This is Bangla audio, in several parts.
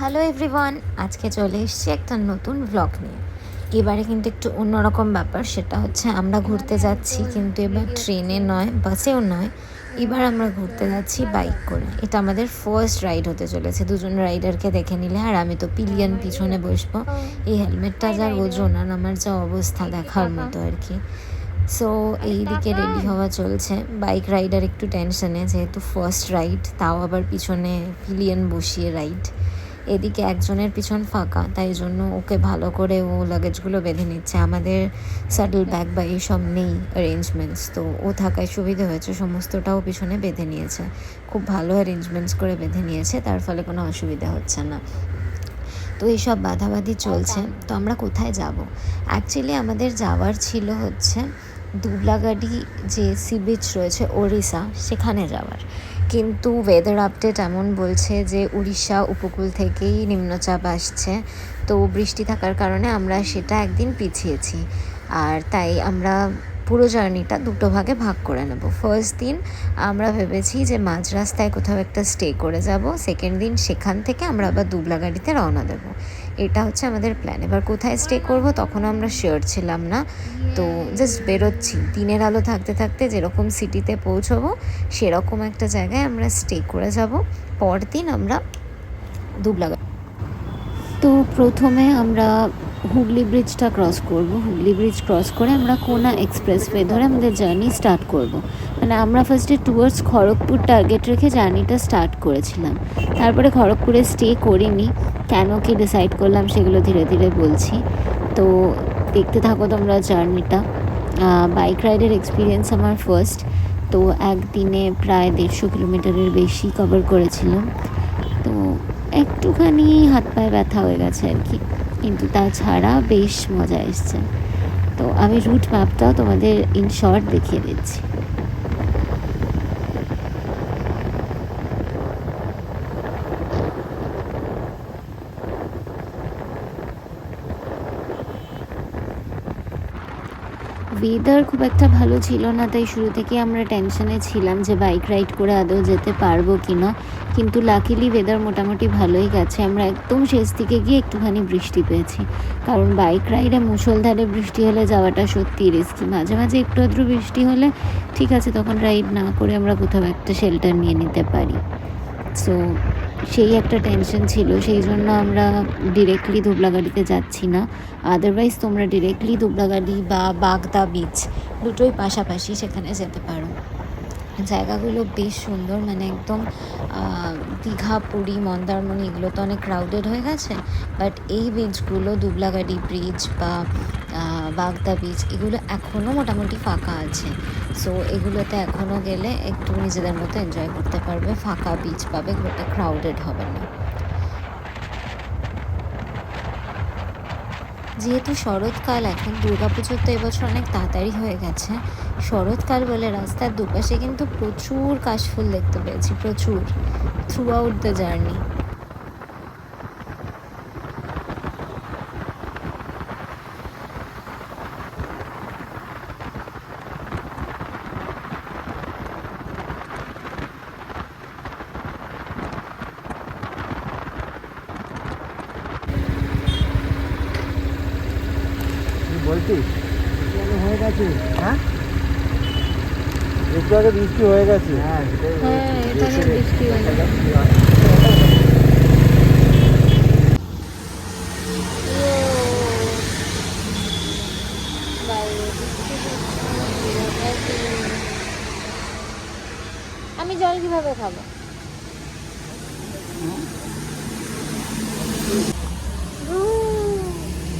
হ্যালো এভরিওয়ান, আজকে চলে এসেছি একটা নতুন ব্লগ নিয়ে। এবারে কিন্তু একটু অন্যরকম ব্যাপার, সেটা হচ্ছে আমরা ঘুরতে যাচ্ছি, কিন্তু এবার ট্রেনে নয়, বাসেও নয়। এবার আমরা ঘুরতে যাচ্ছি বাইক করে। এটা আমাদের ফার্স্ট রাইড হতে চলেছে, দুজন রাইডারকে দেখে নিলে, আর আমি তো পিলিয়ন পিছনে বসবো। এই হেলমেটটা যার ওজন আর আমার যা অবস্থা দেখার মতো আর কি। সো এই দিকে রেডি হওয়া চলছে। বাইক রাইডার একটু টেনশনে যেহেতু ফার্স্ট রাইড তাও আবার পিছনে পিলিয়ন বসিয়ে রাইড এদিকে একজনের পিছন ফাঁকা, তাই জন্য ওকে ভালো করে ও লাগেজগুলো বেঁধে নিচ্ছে। আমাদের স্যাডেল ব্যাগ বা এইসব নেই অ্যারেঞ্জমেন্টস তো ও থাকায় সুবিধে হয়েছে, সমস্তটাও পিছনে বেঁধে নিয়েছে। খুব ভালো অ্যারেঞ্জমেন্টস করে বেঁধে নিয়েছে, তার ফলে কোনো অসুবিধা হচ্ছে না। তো এইসব বাধাবাধি চলছে, তো আমরা কোথায় যাব? অ্যাকচুয়ালি আমাদের যাওয়ার ছিল হচ্ছে দুবলাগাড়ি যে সি বিচ রয়েছে, ওড়িশা, সেখানে যাওয়ার। কিন্তু ওয়েদার আপডেট এমন বলছে যে উড়িষ্যা উপকূল থেকেই নিম্নচাপ আসছে। তো বৃষ্টি থাকার কারণে আমরা সেটা একদিন পিছিয়েছি। আর তাই আমরা পুরো জার্নিটা দুটো ভাগে ভাগ করে নেব। ফার্স্ট দিন আমরা ভেবেছি যে মাঝ রাস্তায় কোথাও একটা স্টে করে যাব। সেকেন্ড দিন সেখান থেকে আমরা আবার দুবলা গাড়িতে রওনা দেব। এটা হচ্ছে আমাদের প্ল্যান এবার কোথায় স্টে করব তখন আমরা শিওর ছিলাম না। তো জাস্ট বেরোচ্ছি। দিনের আলো থাকতে থাকতে যেরকম সিটিতে পৌঁছবো, সেরকম একটা জায়গায় আমরা স্টে করে যাব। পরদিন আমরা দুবলাগা। তো প্রথমে আমরা হুগলি ব্রিজটা ক্রস করব। হুগলি ব্রিজ ক্রস করে আমরা কোনা এক্সপ্রেস এক্সপ্রেসওয়ে ধরে আমাদের জার্নি স্টার্ট করব। মানে আমরা ফার্স্টে টুয়ার্ডস খড়গপুর টার্গেট রেখে জার্নিটা স্টার্ট করেছিলাম। তারপরে খড়গপুরে স্টে করিনি। কেন কি ডিসাইড করলাম সেগুলো ধীরে ধীরে বলছি। তো দেখতে থাকো তোমরা জার্নিটা বাইক রাইডের এক্সপিরিয়েন্স আমার ফার্স্ট তো একদিনে প্রায় দেড়শো কিলোমিটারের বেশি কভার করেছিলাম। তো একটুখানি হাত পায়ে ব্যথা হয়ে গেছে আর কি। কিন্তু তাছাড়া বেশ মজা এসছে। তো আমি রুট ম্যাপটাও তোমাদের ইন শর্ট দেখিয়ে দিচ্ছি। ওয়েদার খুব একটা ভালো ছিল না, তাই শুরু থেকে আমরা টেনশনে ছিলাম যে বাইক রাইড করে আদৌ যেতে পারব কি না কিন্তু লাকিলি ওয়েদার মোটামুটি ভালোই গেছে, আমরা একদম শেষ দিকে গিয়ে একটুখানি বৃষ্টি পেয়েছি। কারণ বাইক রাইডে মুষলধারে বৃষ্টি হলে যাওয়াটা সত্যি রিস্কি মাঝে মাঝে একটু আধটু বৃষ্টি হলে ঠিক আছে, তখন রাইড না করে আমরা কোথাও একটা শেল্টার নিয়ে নিতে পারি। সো সেই একটা টেনশন ছিল, সেই জন্য আমরা ডিরেক্টলি ধুবলাগাড়িতে যাচ্ছি না। আদারওয়াইজ তোমরা ডিরেক্টলি ধুবলাগাড়ি বা বাগদা বিচ দুটোই পাশাপাশি সেখানে যেতে পারো। জায়গাগুলো বেশ সুন্দর মানে একদম দীঘা, পুরী, মন্দারমণি এগুলো তো অনেক ক্রাউডেড হয়ে গেছে বাট এই বিচগুলো দুবলাগাড়ি ব্রিজ বা বাগদা বিচ এগুলো এখনও মোটামুটি ফাঁকা আছে। সো এগুলোতে এখনও গেলে একটু নিজেদের মতো এনজয় করতে পারবে, ফাঁকা বিচ পাবে খুব ক্রাউডেড হবে না। যেহেতু শরৎকাল, এখন দুর্গাপুজো তো এবছর অনেক তাড়াতাড়ি হয়ে গেছে। শরৎকাল বলে রাস্তার দুপাশে কিন্তু প্রচুর কাশফুল দেখতে পেয়েছি, প্রচুর। থ্রু আউট দ্য জার্নি বলছিস হয়ে গেছে। হ্যাঁ? একটু আগে বৃষ্টি হয়ে গেছে। হ্যাঁ হ্যাঁ, আগে বৃষ্টি হয়ে গেছে। আমি জল কীভাবে খাব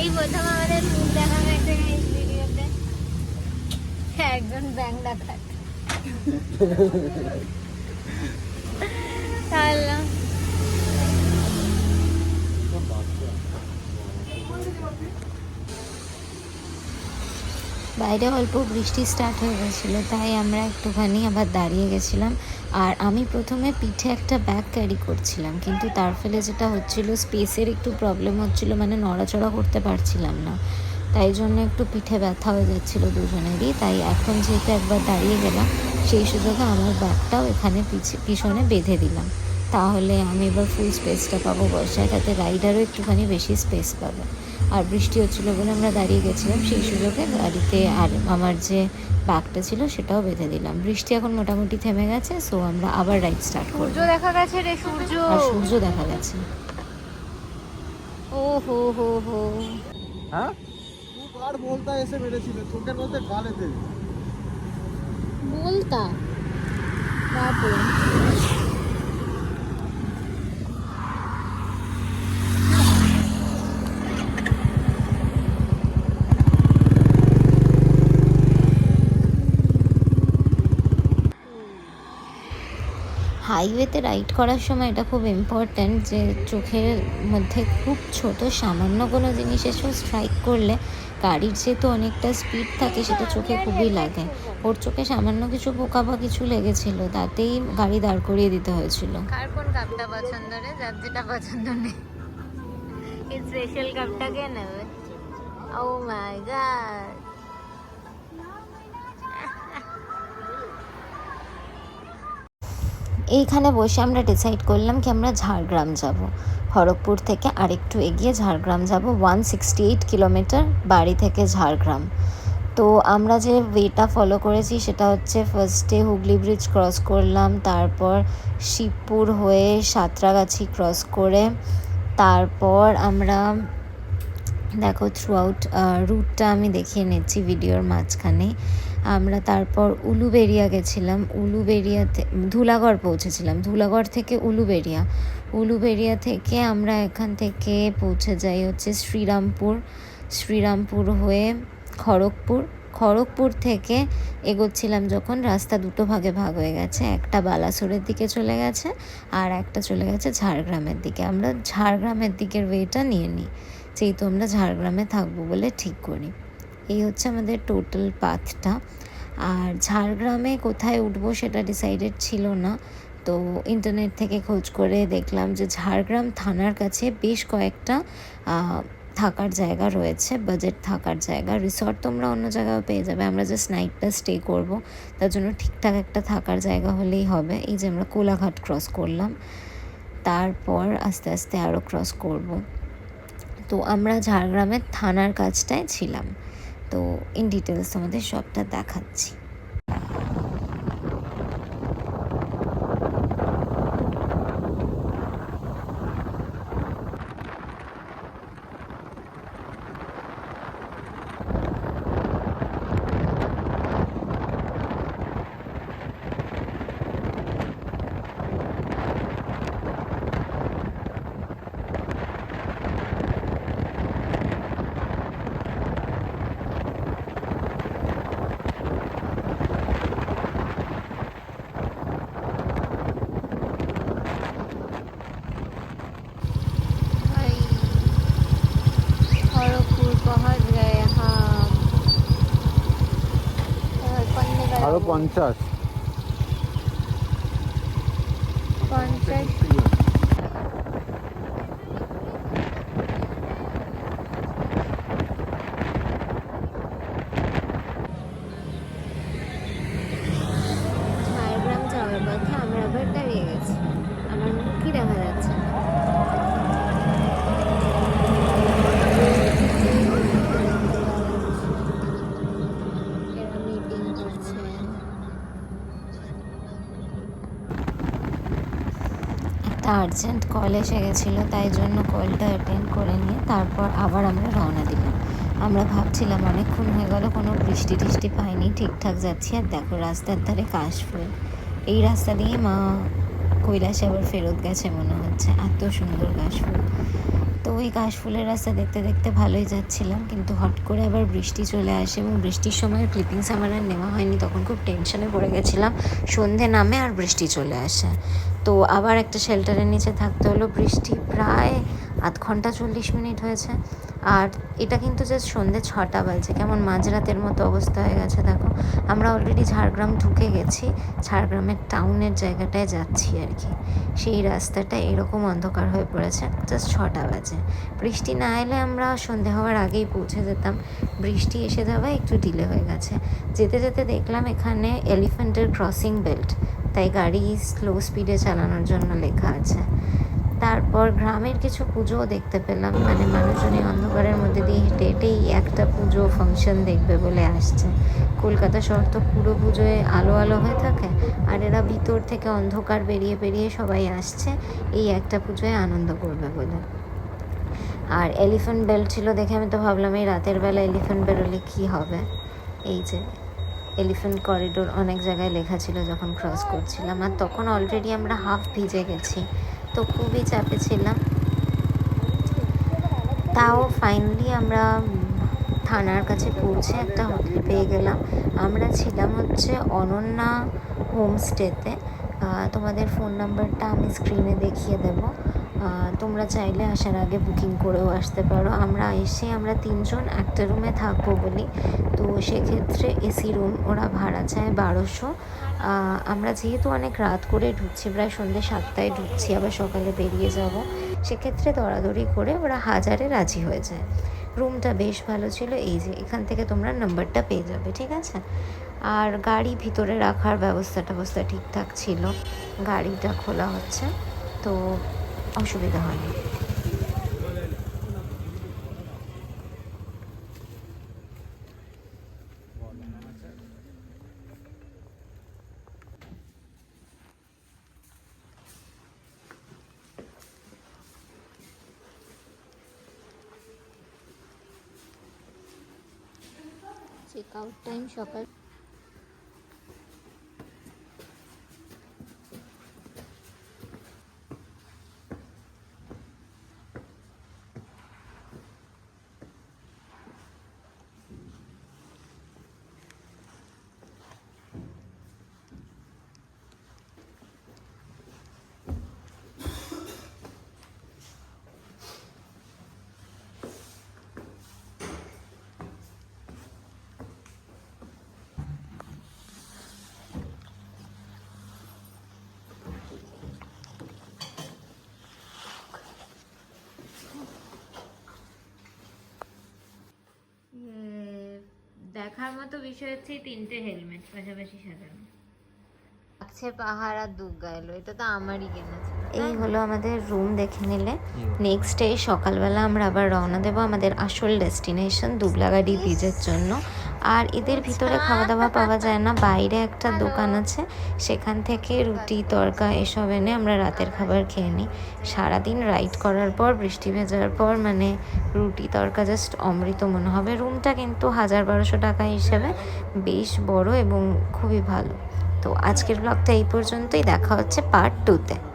এই প্রথম আমাদের মুখ দেখা গেছে এই ভিডিওতে তাহলে বাইরে অল্প বৃষ্টি স্টার্ট হয়ে গেছিল, তাই আমরা একটুখানি আবার দাঁড়িয়ে গেছিলাম। আর আমি প্রথমে পিঠে একটা ব্যাগ ক্যারি করছিলাম, কিন্তু তার ফলে যেটা হচ্ছিল স্পেসের একটু প্রবলেম হচ্ছিল মানে নড়াচড়া করতে পারছিলাম না। তাই জন্য একটু পিঠে ব্যথা হয়ে যাচ্ছিল দুজনেরই। তাই এখন যেহেতু একবার দাঁড়িয়ে গেলাম সেই সুযোগে আমার ব্যাগটাও এখানে পিছে পিছনে বেঁধে দিলাম। তাহলে আমি এবার ফুল স্পেসটা পাবো। বর্ষায় তাতে রাইডারও একটুখানি বেশি স্পেস পাবে। আর বৃষ্টি হচ্ছিল বলে আমরা দাঁড়িয়ে গেছিলাম সেই সুযোগে গাড়িতে আর আমার যে ব্যাগটা ছিল সেটাও বেঁধে দিলাম। বৃষ্টি এখন মোটামুটি থেমে গেছে সো আমরা আবার রাইড স্টার্ট করব। সূর্য দেখা গেছে রে সূর্য! আর সূর্য দেখা গেছে। ও হো হো হো। হ্যাঁ? বলতা এসে মেরেছিল চোখের মধ্যে গালেতে বলতা? হাইওয়েতে রাইড করার সময় এটা খুব ইম্পর্ট্যান্ট যে চোখের মধ্যে খুব ছোট, সামান্য কোনো জিনিস এসেও স্ট্রাইক করলে গাড়ির যেহেতু অনেকটা স্পিড থাকে, সেটা চোখে খুবই লাগে। ওর চোখে সামান্য কিছু পোকা বা কিছু লেগেছিল, তাতেই গাড়ি দাঁড় করিয়ে দিতে হয়েছিল। কার কোন কাপটা পছন্দ রে? যার যেটা পছন্দ নেই। এই স্পেশাল কাপটা কে নেবে? ও মাই গড এইখানে বসে আমরা ডিসাইড করলাম কি আমরা ঝাড়গ্রাম যাব। খড়গপুর থেকে আরেকটু এগিয়ে ঝাড়গ্রাম যাব। ওয়ান সিক্সটি এইট কিলোমিটার বাড়ি থেকে ঝাড়গ্রাম। তো আমরা যে ওয়েটা ফলো করেছি সেটা হচ্ছে ফার্স্টে হুগলি ব্রিজ ক্রস করলাম, তারপর শিবপুর হয়ে সাঁতরাগাছি ক্রস করে, তারপর আমরা দেখো থ্রু আউট রুটটা আমি দেখিয়ে নিচ্ছি ভিডিওর মাঝখানে। আমরা তারপর উলুবেরিয়া গেছিলাম। উলুবেরিয়াতে ধুলাগড় পৌঁছেছিলাম। ধুলাগড় থেকে উলুবেরিয়া উলুবেরিয়া থেকে আমরা এখান থেকে পৌঁছে যাই হচ্ছে শ্রীরামপুর। শ্রীরামপুর হয়ে খড়গপুর। খড়গপুর থেকে এগোচ্ছিলাম যখন রাস্তা দুটো ভাগে ভাগ হয়ে গেছে। একটা বালাসোরের দিকে চলে গেছে আর একটা চলে গেছে ঝাড়গ্রামের দিকে। আমরা ঝাড়গ্রামের দিকের ওয়েটা নিয়ে নিই। যেহেতু আমরা ঝাড়গ্রামে থাকব বলে ঠিক করি। এই হচ্ছে আমাদের টোটাল পাথটা আর ঝাড়গ্রামে কোথায় উঠবো সেটা ডিসাইডেড ছিল না। তো ইন্টারনেট থেকে খোঁজ করে দেখলাম যে ঝাড়গ্রাম থানার কাছে বেশ কয়েকটা থাকার জায়গা রয়েছে বাজেট থাকার জায়গা। রিসর্ট তোমরা অন্য জায়গাও পেয়ে যাবে। আমরা জাস্ট নাইটটা স্টে করব। তার জন্য ঠিকঠাক একটা থাকার জায়গা হলেই হবে। এই যে আমরা কোলাঘাট ক্রস করলাম। তারপর আস্তে আস্তে আরও ক্রস করব। তো আমরা ঝাড়গ্রামের থানার কাজটায় ছিলাম। তো ইন ডিটেলস তোমাদের সবটা দেখাচ্ছি। পঞ্চাশ আর্জেন্ট কল এসে গেছিল, তাই জন্য কলটা অ্যাটেন্ড করে নিয়ে তারপর আবার আমরা রওনা দিলাম। আমরা ভাবছিলাম অনেকক্ষণ হয়ে গেল, কোনো বৃষ্টি টিষ্টি পাইনি, ঠিকঠাক যাচ্ছি আর দেখো রাস্তার ধারে কাশফুল। এই রাস্তা দিয়ে মা কৈলাসে আবার ফেরত গেছে মনে হচ্ছে, এত সুন্দর কাশফুল। তো ওই কাশফুলের রাস্তা দেখতে দেখতে ভালোই যাচ্ছিলাম, কিন্তু হট করে আবার বৃষ্টি চলে আসে এবং বৃষ্টির সময় ক্লিপিংস আমার আর নেওয়া হয়নি, তখন খুব টেনশনে পড়ে গেছিলাম। সন্ধে নামে আর বৃষ্টি চলে আসে। তো আবার একটা শেল্টারের নিচে থাকতে হলো বৃষ্টি, প্রায় আধ ঘণ্টা চল্লিশ মিনিট হয়েছে। আর এটা কিন্তু জাস্ট সন্ধে ছটা বাজে। কেমন মাঝরাতের মতো অবস্থা হয়ে গেছে, দেখো। আমরা অলরেডি ঝাড়গ্রাম ঢুকে গেছি, ঝাড়গ্রামের টাউনের জায়গাটায় যাচ্ছি আর কি সেই রাস্তাটা এরকম অন্ধকার হয়ে পড়েছে জাস্ট ছটা বাজে। বৃষ্টি না এলে আমরা সন্ধে হওয়ার আগেই পৌঁছে যেতাম। বৃষ্টি এসে যাওয়ায় একটু ডিলে হয়ে গেছে। যেতে যেতে দেখলাম এখানে এলিফ্যান্টের ক্রসিং বেল্ট তাই গাড়ি স্লো স্পিডে চালানোর জন্য লেখা আছে। তারপর গ্রামের কিছু পুজোও দেখতে পেলাম। মানে মানুষজন এই অন্ধকারের মধ্যে দিয়ে হেঁটে হেঁটেই একটা পুজো ফাংশন দেখবে বলে আসছে। কলকাতা শহর তো পুরো পুজোয় আলো আলো হয়ে থাকে আর এরা ভিতর থেকে অন্ধকার বেরিয়ে বেরিয়ে সবাই আসছে, এই একটা পুজোয় আনন্দ করবে বলে। আর এলিফ্যান্ট বেল ছিল দেখে আমি তো ভাবলাম, এই রাতের বেলা এলিফ্যান্ট বেরোলে কী হবে? এই যে এলিফ্যান্ট করিডোর অনেক জায়গায় লেখা ছিল যখন ক্রস করছিলাম। আর তখন অলরেডি আমরা হাফ ভিজে গেছি। তো খুবই চাপে ছিলাম। তাও ফাইনালি আমরা থানার কাছে পৌঁছে একটা হোটেল পেয়ে গেলাম। আমরা ছিলাম হচ্ছে অনন্যা হোমস্টেতে তোমাদের ফোন নাম্বারটা আমি স্ক্রিনে দেখিয়ে দেবো। তোমরা চাইলে আসার আগে বুকিং করেও আসতে পারো। আমরা এসে আমরা তিনজন একটা রুমে থাকব বলি। তো সেক্ষেত্রে এসি রুম ওরা ভাড়া চায় বারোশো। আমরা যেহেতু অনেক রাত করে ঢুকছি, প্রায় সন্ধ্যে সাতটায় ঢুকছি, আবার সকালে বেরিয়ে যাব, সেক্ষেত্রে দরাদরি করে ওরা হাজারে রাজি হয়ে যায়। রুমটা বেশ ভালো ছিল, এই যে এখান থেকে তোমরা নাম্বারটা পেয়ে যাবে, ঠিক আছে? আর গাড়ি ভিতরে রাখার ব্যবস্থা ট্যবস্থা ঠিকঠাক ছিল, গাড়িটা খোলা হচ্ছে, তো অসুবিধা হয়নি। चेकआउट टाइम शॉपर দেখার মতো বিষয় হচ্ছে তিনটে হেলমেট পাশাপাশি সাজানো। আছে পাহাড় আর দুর্গা এলো এটা তো আমারই কেনা এই হলো আমাদের রুম দেখে নিলে। নেক্সট ডে সকালবেলা আমরা আবার রওনা দেবো আমাদের আসল ডেস্টিনেশন দুবলাগাড়ি ব্রিজের জন্য। আর এদের ভিতরে খাওয়া দাওয়া পাওয়া যায় না। বাইরে একটা দোকান আছে, সেখান থেকে রুটি, তরকা এসব এনে আমরা রাতের খাবার খেয়ে নিই। সারাদিন রাইড করার পর, বৃষ্টি ভেজার পর মানে রুটি, তরকা জাস্ট অমৃত মনে হবে। রুমটা কিন্তু হাজার বারোশো টাকা হিসেবে বেশ বড় এবং খুবই ভালো। তো আজকের ব্লগটা এই পর্যন্তই। দেখা হচ্ছে পার্ট টুতে